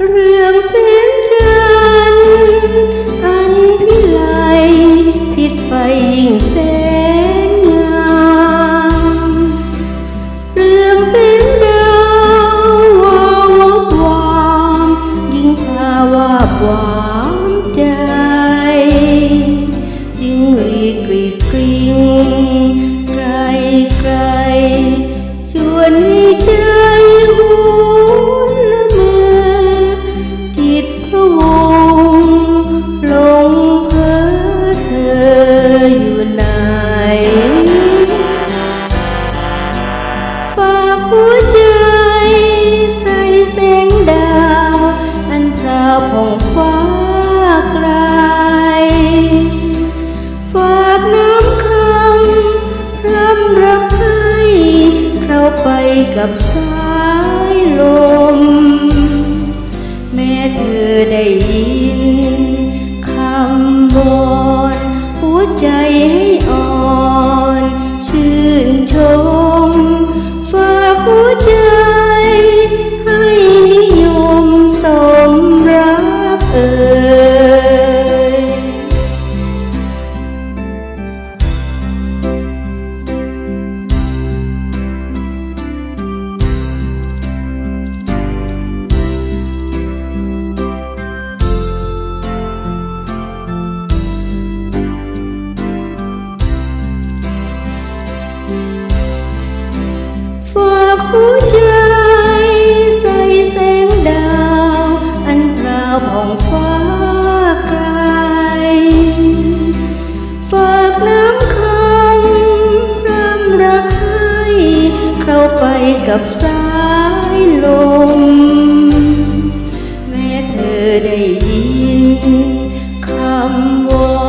Bye. ไปกับสายลม หัวใจใส่แสงดาว อันราวผ่องฟ้าไกล ฝากน้ำคำพรำรักให้เขาไปกับสายลม แม่เธอได้ยินคำว่า